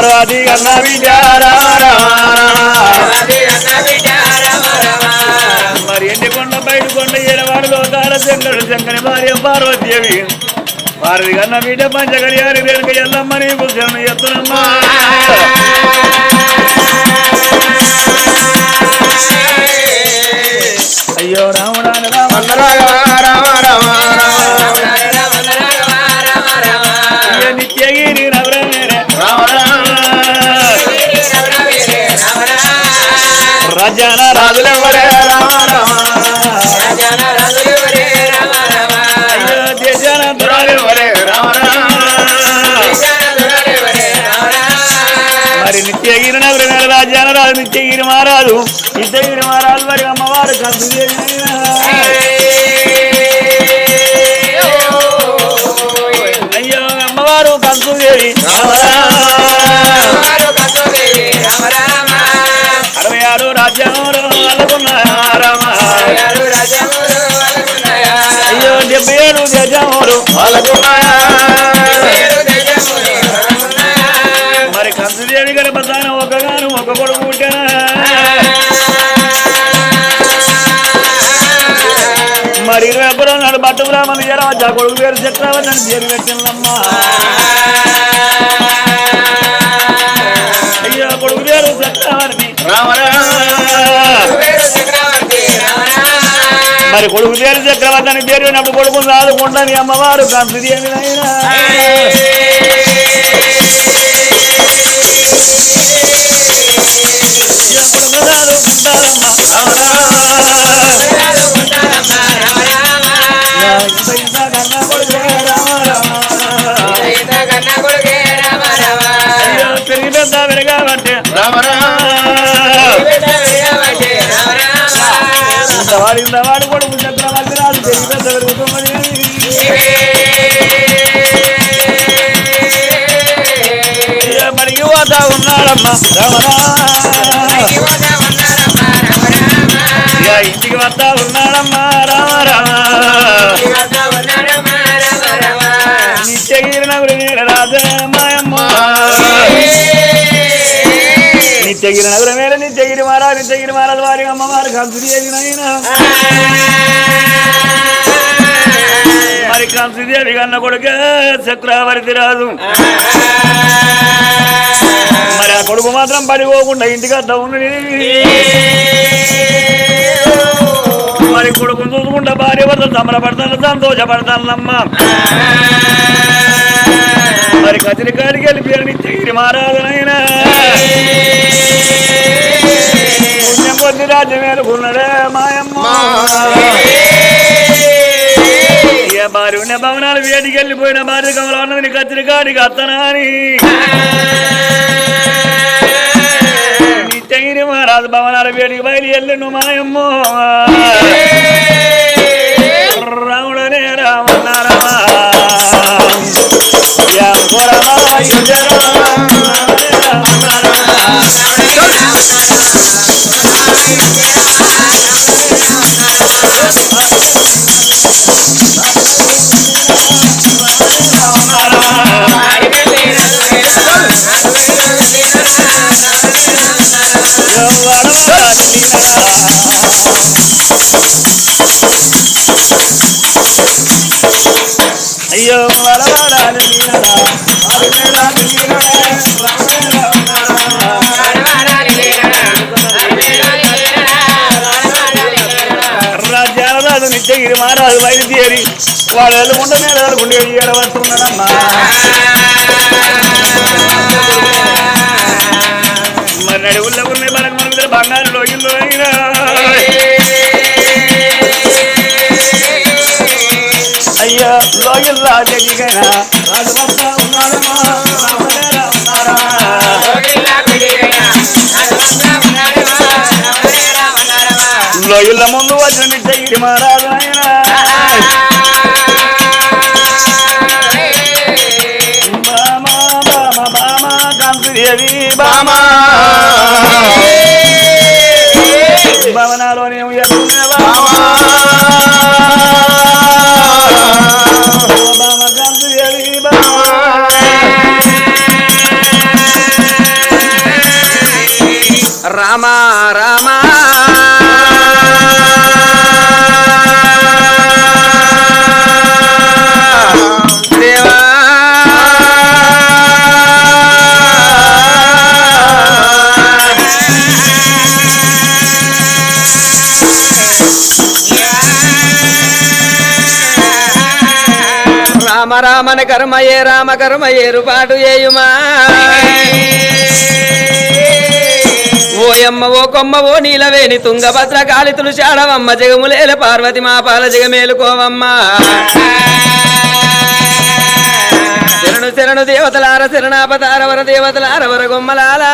పార్వతి కన్న విద్య రామ ఎండి కొండ బయట కొండ ఏడవాడులో తార శంకరుడు శంకరి భార్య పార్వతీదేవి. పార్వతి కన్న బిడ్డ పంచగలియారి రేణుక ఎల్లమ్మ నీకు ఎత్తునమ్మా నిత్యగిరి మహారాజు నిత్యగిరి మహారాజు అమ్మవారు కందుదేవి అయ్యో అమ్మవారు కందుదేవి అరవై ఆరు రాజ్యాంగంలో అల్లకున్న అయ్యో డెబ్బై ఏడు గజాములు వాళ్ళకున్నాయా బ్రాహ్మణులు చేరవచ్చా కొడుకు పేరు చక్రవర్తి పేరు పెట్టిందమ్మా. అయ్యో కొడుకు పేరు చక్రవర్తి మరి కొడుకు పేరు చక్రవర్తి అని పేరు అయినప్పుడు కొడుకు సాదుకుంటాని అమ్మవారు కందుదేవి నాయనా. ఎప్పుడు యువత ఉన్నాడమ్మా రామ ఇంటికి వద్ద ఉన్నాడమ్మా రామ రామ నిత్యగిరి నగరు రాజమాయమ్మ నిత్యగిరి నగరం మేర నిత్యగిరి మారా నిత్యగిరి వారి మరి కంసుదేవి కన్న కొడుక చక్రవర్తి రాజు. మాత్రం పడిపోకుండా ఇంటికి వద్ద. మరి కొడుకుని చూసుకుంటా భార్య భర్త సంబరపడతాను సంతోషపడతానమ్మా. మరి కదిరికాడికి వెళ్ళి పేరు నిత్యగిరి మహారాజునైనా పుణ్యం కొద్ది రాజ్యం మేలుకున్నాడే మాయమ్మ. భార్య ఉన్న భవనాలు వేడికి వెళ్ళిపోయిన భార్య కమలం ఉన్నది కత్తిరికాడికి అత్తనాని నిత్యగిరి మహారాజు భవనాలు వేడికి బయలు వెళ్ళను మాయమ్మ. రాముడనే రామన్న రామ యా కొరమా యుజరా అయ్యో వరవరాలు నీనడా అరుణరాలు రాజ్యాలరాజు నిత్యగిరి మహారాజు బయలుదేరి వాళ్ళు వెళ్ళకుండా నేను వెళ్ళకుండా ఏడవస్తున్నాడమ్మా మరి నడువుల్లో ఇళ్ళ ముందు వచ్చిన మిట్టగిరి మహారాజు ఆయన బామ బామ బామ రామన కర్మయే రామ కర్మయే పాటు ఏయుమా. ఓయమ్మ ఓ కొమ్మ ఓ నీలవేణి తుంగభద్ర కాళితులు చాడవమ్మ జగములేల పార్వతి మా పాల జగమేలుకోవమ్మ శరణు శరణు దేవతలార శరణాపతారవర దేవతలారవర గొమ్మలాలా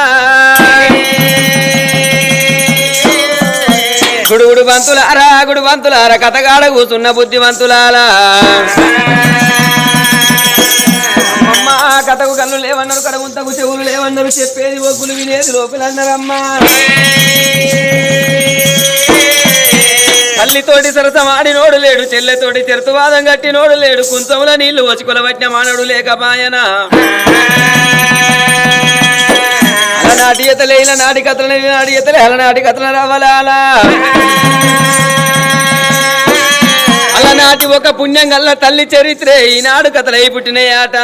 గుడుగుడు బంతులారా గుడు బంతులారా కథగాడ కూసున్న బుద్ధివంతులాలా కథకు కళ్ళు లేవన్నారు కడగుంతకు చెవులు లేవన్నారు చెప్పేది ఒగ్గులు వినేది లోపలన్నారమ్మా. తల్లితోటి సరసమాడి నోడు లేడు చెల్లెతోటి చెరుతువాదం గట్టి నోడు లేడు కుంచముల నీళ్ళు వచ్చుకుల పట్టిన లేక లేకపాయన అలనాటి ఎతలే నాటి కథల నాటి ఎతలే అలనాటి కథల రవ్వలాలా అలనాటి ఒక పుణ్యం గల్ల తల్లి చరిత్రే ఈనాడు కథలై పుట్టినయాట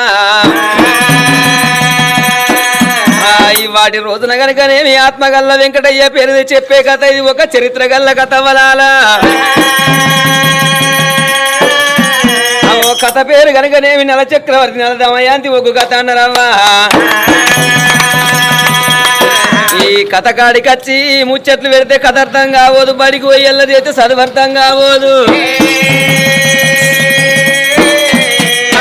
ఆ, ఈ వాటి రోజున గనుకనేమి ఆత్మగల్ల వెంకటయ్య పేరు చెప్పే కథ ఇది ఒక చరిత్ర గల్ల కథ వలాల. ఓ కథ పేరు గనకనేమి నల చక్రవర్తి నల దమయాంతి ఒక కథ అన్నరవ్వా. ఈ కథ కాడికచ్చి ముచ్చట్లు పెడితే కథ అర్థం కావోదు బడికి పోయి చేస్తే చదువు అర్థం కావోదు.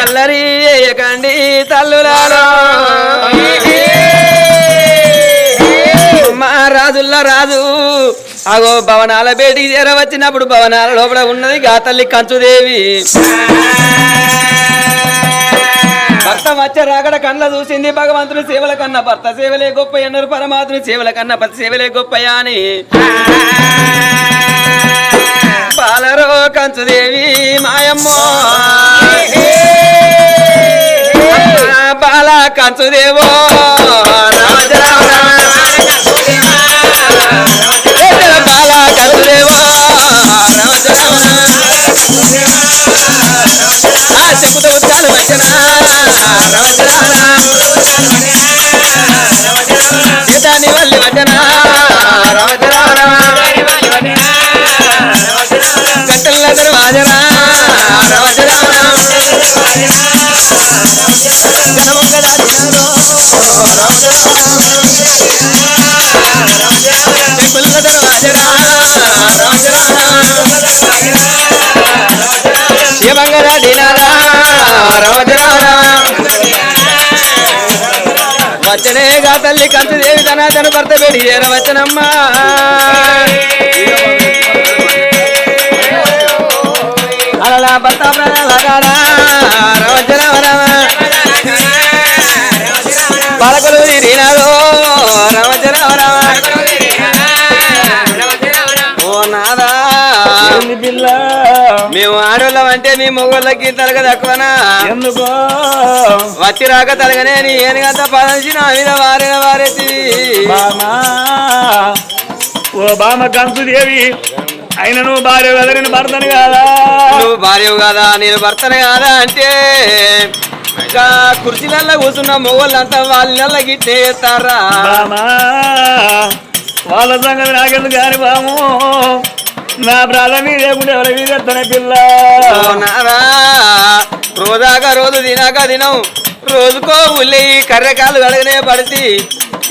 అల్లరి వేయకండి తల్లులారా. మా రాజుల్లో రాజు అగో భవనాల బయటికి చేరవచ్చినప్పుడు భవనాల లోపల ఉన్నది గాతల్లి కంచుదేవి. భర్త వచ్చే రాకడ కళ్ళ చూసింది భగవంతుని సేవల కన్నా భర్త. సేవలే గొప్ప అన్నారు పరమాత్ముని సేవల కన్నా పతి సేవలే గొప్పయా అని బాలరో కంచుదేవి మాయమ్మో. బాల కంచుదేవో. వచ్చనేగా తల్లి కంచు దేవి తన తన భర్త పెడి వచ్చనమ్మా అలా భర్త పలకలు తిరిగినారో రామచరామ ఓ నాదా. పిల్ల. మేము ఆడోళ్ళం అంటే మీ మొగోళ్ళకి తరగ తక్కువనా? ఎందుకో? వచ్చి రాక తరగనే నీ ఏనుగంత పదంచి నా మీద వారిన బామా. ఓ బామ కంసుదేవి అయిన నువ్వు భార్య వెదరిని భర్తని కాదా? నువ్వు భార్యవు కాదా నేను భర్తనే కాదా అంటే ఇంకా కుర్చీలల్లో కూర్చున్న మొగోళ్ళంతా వాళ్ళ గిట్టే బామా వాళ్ళ సంగతి నాకెందుకు కాని బాము? నా మీద లేకుంటే ఎవరి మీద ఎత్తనే పిల్ల. రోజాక రోజు తినాక దినం రోజుకో ఉల్లి కర్రెకాలు కడగనే పడితే.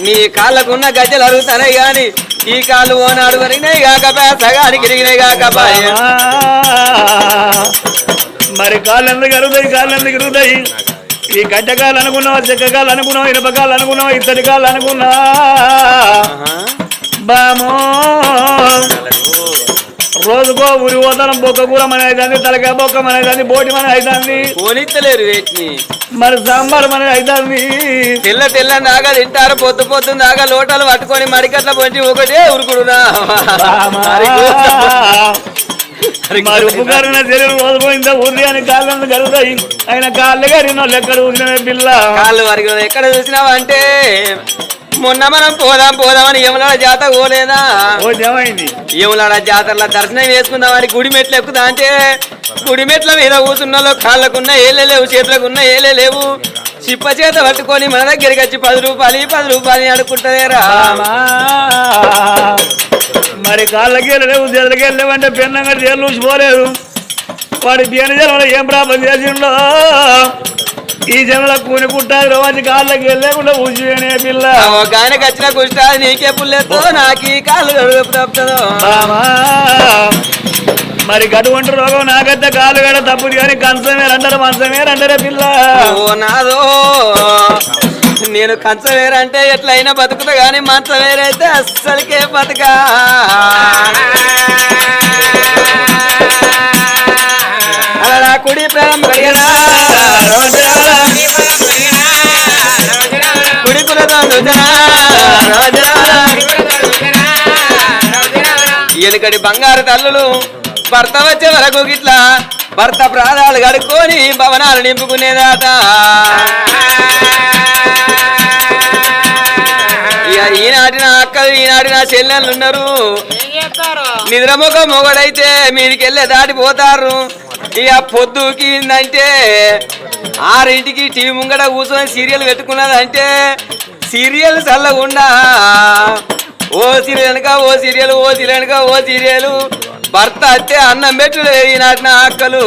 నీ కాళ్ళకున్న గజ్జలు అరుగుతానే గాని ఈ కాళ్ళు ఓనాడు వరిగినాయి కాక సగానికి ఇరిగినాయి కాక బాయ్. బామా, మరి కాళ్ళు ఎందుకు ఎరుగుతాయి కాళ్ళు ఎందుకు ఎరుగుతాయి ఈ గడ్డ కాళ్ళు అనుకున్నావా చెక్క కాళ్ళు అనుకున్నావా ఇనుప కాళ్ళు అనుకున్నావా ఇత్తడి కాళ్ళు అనుకున్నా. బామో. రోజుకో ఉరి పోతానం బొక్క కూర మన అవుతుంది తలకాయ బొక్క మన అవుతుంది బోటి మన అవుతుంది పోనిత్తలేరు వీటిని. మరి సాంబార్ మన అవుతుంది తెల్ల తెల్ల దాకా తింటారు పొద్దు పొద్దు దాకా లోటాలు పట్టుకొని మడికట్ల పొంచి ఒకటే ఉరుకుడునా మరి ఉప్పు కారిన శరీరం ఉరి అని కాళ్ళను కలుగుతాయి ఆయన కాళ్ళు కరిగిన లెక్కలు ఊసిన పిల్ల? కాళ్ళు వరకు ఎక్కడ చూసినావా అంటే మొన్న మనం పోదాం పోదామని యములాడ జాతర పోలేదా? యములాడ జాతరలో దర్శనం వేసుకుందామని గుడి మెట్లు ఎక్కుదా అంటే గుడి మెట్ల మీద కూర్చున్నలో కాళ్ళకున్న ఏలే లేవు చేతులకున్న ఏలే లేవు. చిప్ప చేత పట్టుకొని మన దగ్గరికి వచ్చి పది రూపాయలు పది రూపాయలు అడుక్కుంటదేరా. రామా. మరి కాళ్ళకి వెళ్ళలేవు చేతులకి వెళ్ళలేవంటే పెన్నంగా చేతులు ఊసిపోలేదు వాడి బియ్యం జనంలో ఏం ప్రాబ్లం చేసిండో? ఈ జనంలో కూని కుట్టారు రోజు కాళ్ళకి వెళ్ళలేకుండా ఊసిపోయినే పిల్ల. ఆయనకి వచ్చిన కుష్ట నీకే పుల్లెత్తో నాకు ఈ కాళ్ళు గడుపు తప్పుతుందో రామా. మరి గటువంటి రోగం నాకైతే కాలు గడ తప్పుది కానీ కంచమే రంటారు మంచమే రంటారే పిల్ల. ఓ నాదో నేను కంచం వేరంటే ఎట్లయినా బతుకుతా గానీ మంచం వేరైతే అస్సలకే బతుకా. అలా కుడి ప్రాణం కుడి ఎలుకడి బంగారు తల్లులు భర్త వచ్చే వరకు గిట్లా భర్త ప్రాణాలు కడుక్కొని భవనాలు నింపుకునేదాట ఈనాటి నా అక్కలు ఈనాటి నా చెల్లెళ్ళు ఉన్నారు. నిద్రముఖ మొగడైతే మీదికి వెళ్ళే దాటిపోతారు ఇక పొద్దుకి అంటే ఆరింటికి టీవీ ముంగడ కూర్చొని సీరియల్ పెట్టుకున్నదంటే సీరియల్ చల్లకుండా ఓ సీరియల్ వెనక ఓ సీరియల్ ఓ సీరియల్ వెనక ఓ సీరియల్. భర్త అత్తే అన్నం పెట్టుడు ఈనాటి నా అక్కలు.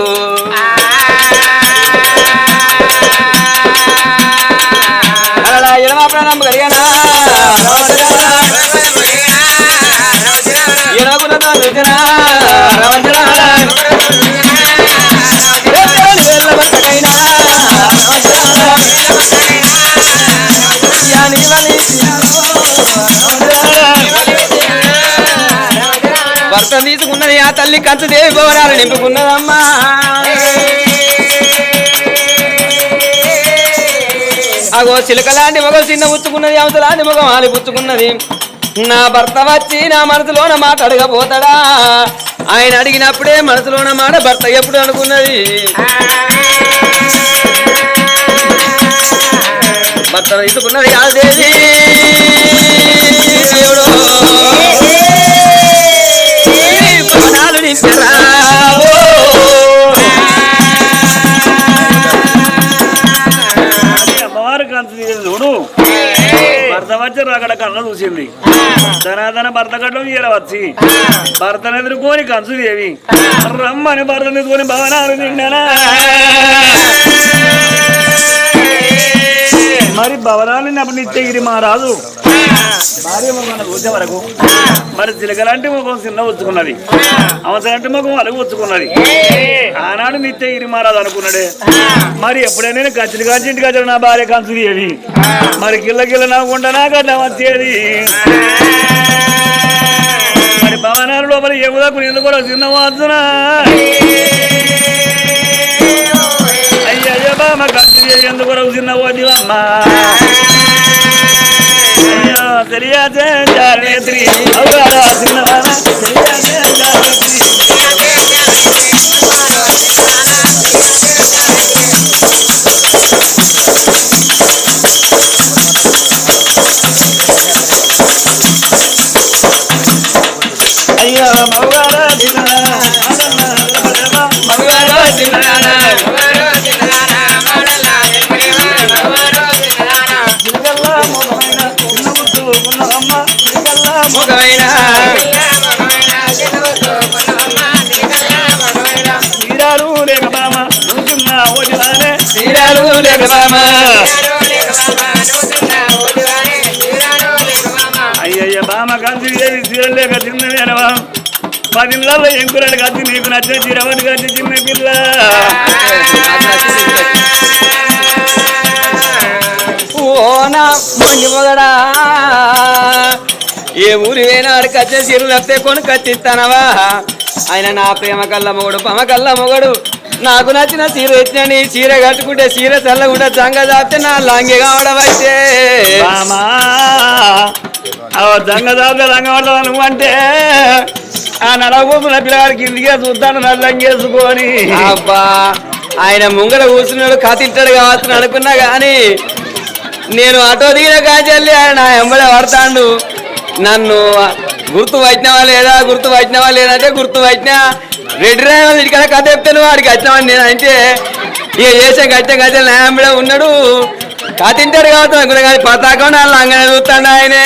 ప్రాణం కలిగనా? భర్త తీసుకున్నది ఆ తల్లి కంచు దేవి భవనాలు నింపుకున్నదమ్మా. అగో చిలక లాంటి మొగలు చిన్న పుచ్చుకున్నది అవతలాంటి మొగం ఆలి పుచ్చుకున్నది. నా భర్త వచ్చి నా మనసులోన మాట అడగపోతాడా ఆయన అడిగినప్పుడే మనసులోన మాట భర్త ఎప్పుడు అనుకున్నది? భర్త తీసుకున్నది కాదు భర్త వచ్చి రగడ కళ్ళ చూసింది. ధనాధన భర్త కట్టం ఈర వచ్చి భర్తను ఎదుర్కొని కంచుదేవి రమ్మని భర్తను ఎదుర్కొని భవనాలు నిండనా? మరి భవనాన్ని నిన్నప్పుడు మహారాజు. భార్య ముఖం వచ్చే వరకు. మరి చిలకలాంటి ముఖం చిన్న వచ్చుకున్నది అవసరంటే ముఖం అలుగు వచ్చుకున్నది ఆనాడు నిత్యగిరి మహారాజు అనుకున్నాడే. మరి ఎప్పుడైనా నేను కచ్చిలి కాంచి నా భార్య కంచుది అని మరి గిల్ల గిల్ల నవ్వుకుంటా నా గడ్డ వచ్చేది మరి భవనాల లోపల ఎగుదకు నేను కూడా చిన్న వచ్చునా అయ్యయ్య బామ కంచుది ఎందుకు కూడా చిన్న వదివమ్మా అయ్యో తెలియదే జానేత్రి అవుగారా చిన్నవాన తెలియదే జానేత్రి అయ్యో మగవారా పదిళ్ళల్లో ఎంకురాలు కచ్చి నీకు నచ్చిన చీరవని కచ్చి చిన్న పిల్ల. ఓ నా మొండి మొగడా. ఏ ఊరి వేనాడు కచ్చే చీరలు వస్తే కొని కట్టిస్తానవా ఆయన నా ప్రేమ కల్ల మొగడు పమ మొగడు. నాకు నచ్చిన చీర ఎత్తినని చీర కట్టుకుంటే చీర చల్లకుండా చంగ చాపితే నా లంగి కావడం అయితే. ఆ దంగ దాబే లంగపడతావు నువ్వు అంటే ఆ నడవకూసిన పిల్లగాడికి ఇందుకే చూస్తాను నల్లంగేసుకొని అబ్బా ఆయన ముంగడ కూర్చున్నాడు కతింటాడు కావచ్చు అనుకున్నా కానీ నేను ఆటో దిగిన కాచెల్లి ఆయన ఎంబడే పడతాడు. నన్ను గుర్తు వచ్చినవా లేదా గుర్తు వచ్చినవా లేదంటే గుర్తు వచ్చినా రెడ్డి డ్రైవర్ ఇక్కడ కథ చెప్తాను వాడికి. వచ్చినావని నేను అంటే ఇక చేసే గట్టే గచ్చే నా ఎంబడే ఉన్నాడు. కతింటాడు కావచ్చు అనుకున్నా కానీ పతాకం నా లంగనే చూస్తాడు ఆయనే.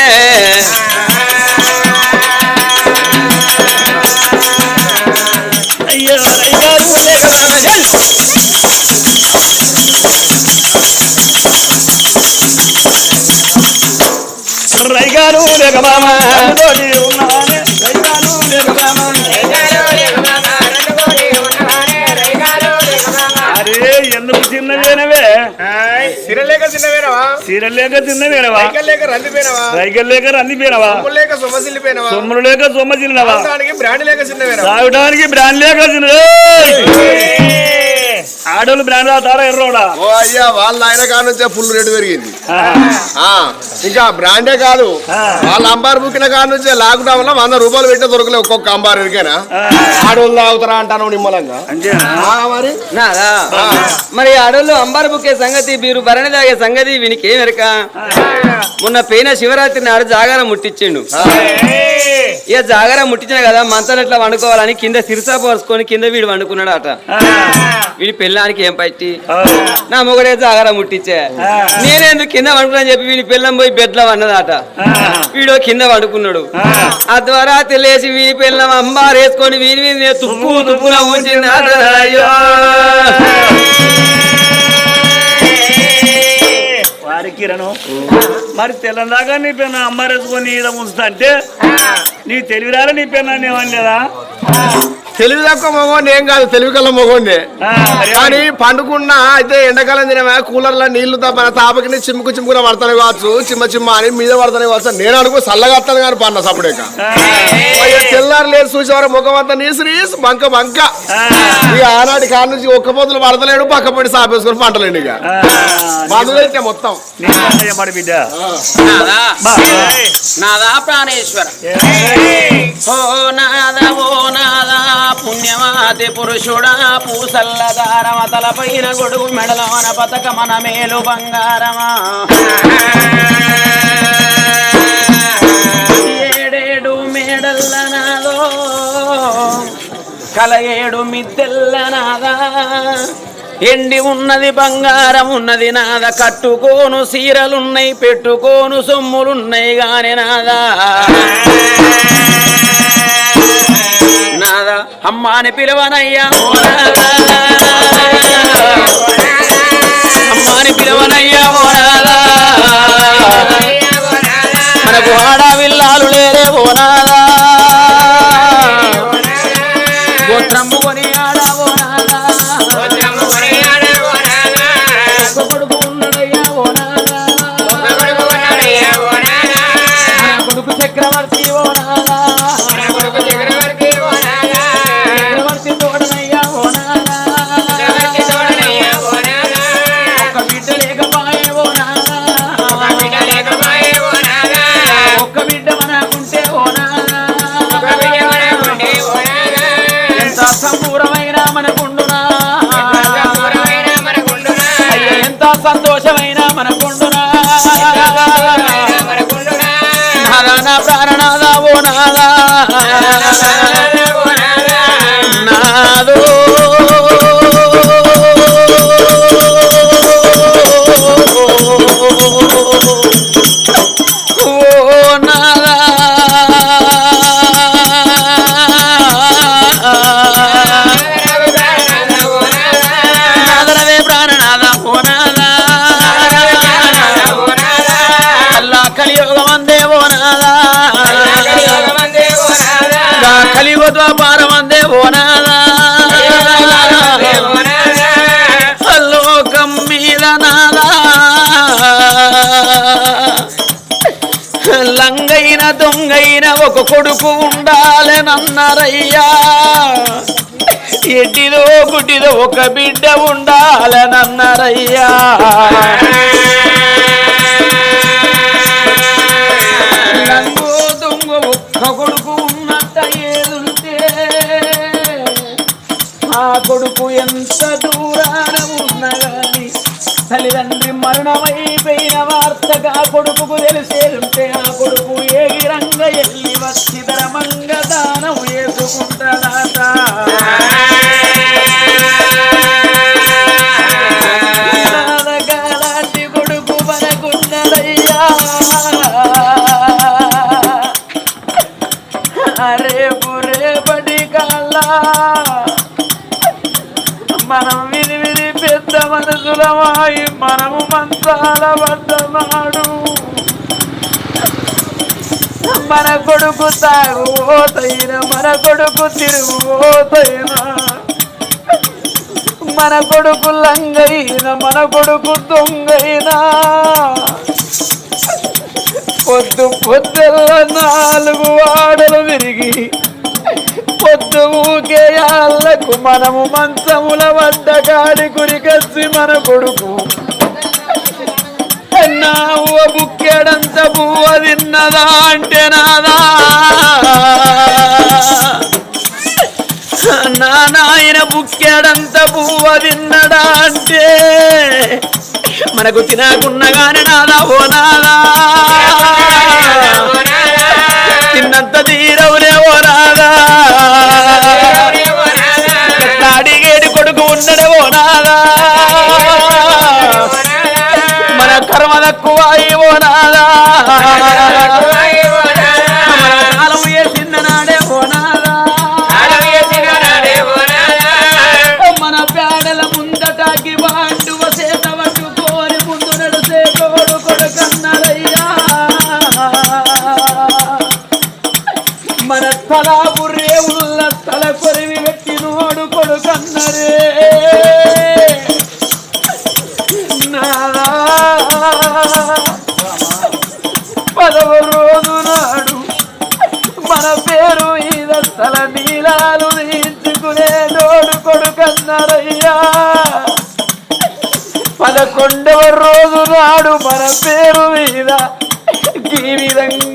రైగారు లేక మామ. చిన్నవేనవా సీరలు లేక చిన్నవేనవా సైకిల్ లేక రందిపోయినవా రైగలు లేక రందిపోయినవా సొమ్ములు లేక సొమ్మసిల్లిపోయినవా సొమ్ములు లేక సొమ్మ చిన్నవా దానికి బ్రాండ్ లేక చిన్నవేనవా తాగడానికి బ్రాండ్ లేక చిన్న ఆడోళ్ళు బ్రాండ్ తాగుతారా ఎర్రోడా? ఓ అయ్యా వాళ్ళ ఆయన కాడ నుంచే ఫుల్ రేటు పెరిగింది. ఆ ఇంకా బ్రాండే కాదు. వాళ్ళ అంబార్ బుక్కిన కాడ నుంచే లాక్డౌన్లో వంద రూపాయలు పెట్టే దొరకలే ఒక్కొక్క అంబార్ ఎరికేనా ఆడోళ్ళు తాగుతారా అంటాను నిమ్మలంగా. మరి? మరి ఆడోళ్ళు అంబారు బుక్కే సంగతి మీరు భరణి తాగే సంగతి వీనికి ఏం ఎరక? మొన్న పోయిన శివరాత్రి నాడు జాగారం ముట్టించిండు ఇక జాగారం ముట్టించిన కదా మంచాన్ని ఎట్లా వండుకోవాలని కింద సిరిసా పోసుకొని కింద వీడు వండుకున్నాడు అట వీడి పెళ్ళానికి ఏం పట్టి? నా మొగడే జాగారం ముట్టించే. నేనేందుకు కింద వండుకున్నా చెప్పి వీడి పెళ్ళం పోయి బెడ్లో అన్నదట వీడు కింద వండుకున్నాడు ఆ. ద్వారా తెలిసి వీ పెళ్ళం అంబారేసుకొని వీని మీద తుప్పు తుప్పున అయ్యో. కిరణం. మరి తెల్లందాకా నీ పెన్న అమ్మారేసుకొని ఈడ ఉంచుతా అంటే నీ తెలివిరాల నీ పెన్న ఏమనలేదా? తెలివి తక్కువ మగోండి ఏం కాదు తెలివి కల్ల మగోండి కానీ పండుకున్నా అయితే ఎండాకాలం తినమా కూలర్లో నీళ్ళు తప్ప తాపకి చిమ్ముకు చిమ్ముకున పడతానే కావచ్చు చిమ్మ చిమ్మ అని మీద పడతానే కావచ్చు నేను అనుకో చల్లగా వస్తాను కానీ పన్న సప్పుడేక ఆ, తెల్లారు లేదు చూసేవారు ముఖం అంతా నీసు నీసు బంక బంక. ఇక ఆనాటి కాడ నుంచి ఒక్క పొద్దులు పడతలేడు పక్క పడి సాపేసుకొని పంటలేండి ఇక. బంధువులైతే మొత్తం. నాదా. ప్రాణేశ్వర. ఓ నాద ఓ నాద. పుణ్యమాతి పురుషుడా పూసల్లదారమ తలపైన గొడుగు మెడలోన పతకమన మేలు బంగారమా. ఏడేడు మేడల్ల నాదో కల ఏడు మిద్దెల్ల నాదా. ఎండి ఉన్నది బంగారం ఉన్నది నాద కట్టుకోను సీరలున్నాయి పెట్టుకోను సొమ్ములున్నాయి గాని నాదా. నాదా అమ్మాని పిలవనయ్యా. yeah. లంగైన దొంగైన ఒక కొడుకు ఉండాలనన్నారయ్యా ఎడ్డిదో గుడ్డిదో ఒక బిడ్డ ఉండాలనన్నారయ్యా లంగో దొంగ ఒక్క కొడుకు ఉన్నట్ట ఏదుంటే ఆ కొడుకు ఎంత దూరాన ఉన్నగాని తల్లిదండ్రి మరణమైపోయిన వార్తగా కొడుకుకు తెలిసేదుంటే మనం విని విని పెద్ద మనసులమాయి మనము మంచాల మన కొడుకు తాగు ఓతైన మన కొడుకు తిరుగు ఓతైన మన కొడుకు లంగైన మన కొడుకు దొంగైనా. పొద్దు పొద్దుల్ల నాలుగు వాడలు తిరిగి పొద్దు ఊకేయాళ్ళకు మనము మంచముల వద్ద కాడి గురికొచ్చి మన కొడుకు నావ్వ బుక్కెడంత పువ్వ తిన్నదా అంటే నాదా? నా నాయన బుక్కెడంత పువ్వ తిన్నడా అంటే మనకు తినకున్నగానే నాదా ఓ నాదా? తిన్నంత తీరవులే ఓ నాదా? అడిగేడు కొడుకు ఉన్నడే ఓ నాదా? కర్మ తక్కువ ఓ నాదా.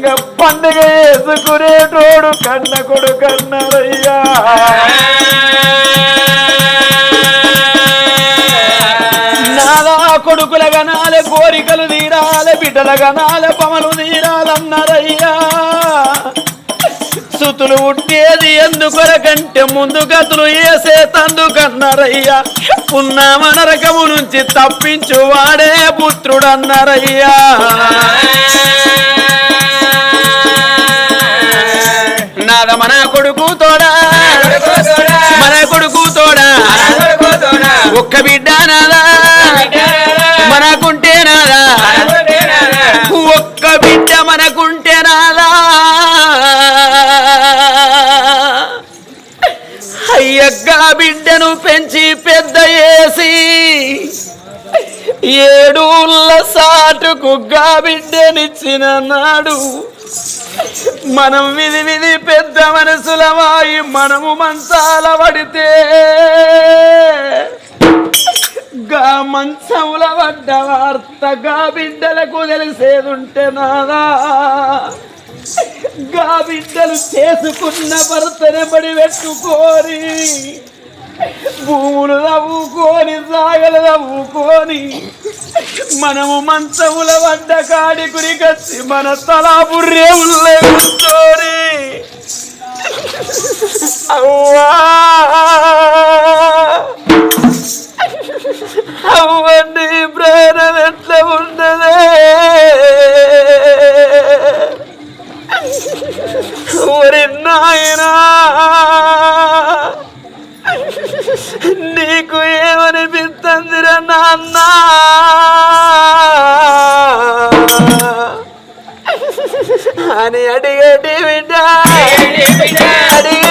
విధంగా పండుగ వేసుకునేటోడు కన్న కొడుకన్నారయ్యా నాదా కొడుకుల గనాలే కోరికలు తీరాల బిడ్డల గనాలే పమలు తీరాలన్నారయ్యా. సుతులు ఉట్టేది ఎందుకొరకంటే ముందు గతులు వేసే తందుకన్నారయ్యా ఉన్న నరకము నుంచి తప్పించు వాడే పుత్రుడన్నారయ్యా. చేసి ఏడూళ్ళ సాటుకు గా బిడ్డనిచ్చిన నాడు మనం విధి విధి పెద్ద మనసులమాయి మనము మంచాల పడితే గా మంచముల పడ్డ వార్త గా బిడ్డలకు తెలిసేదుంటే నాదా? గా బిడ్డలు చేసుకున్న భర్తనే పడి పెట్టుకోరి భూములు తవ్వుకొని సాగలు తవ్వుకొని మనము మంచముల పడ్డ కాడి కురికొచ్చి మన తలా బుర్రే కూర్చోని. అవ్వా! అవ్వండి ప్రేరణ ఎట్లా ఉండదే ఓరి నాయనా! నీకు ఏమనిపిస్తుందిరా నాన్న? అని అడిగేటి బిడ్డ? అడిగేటి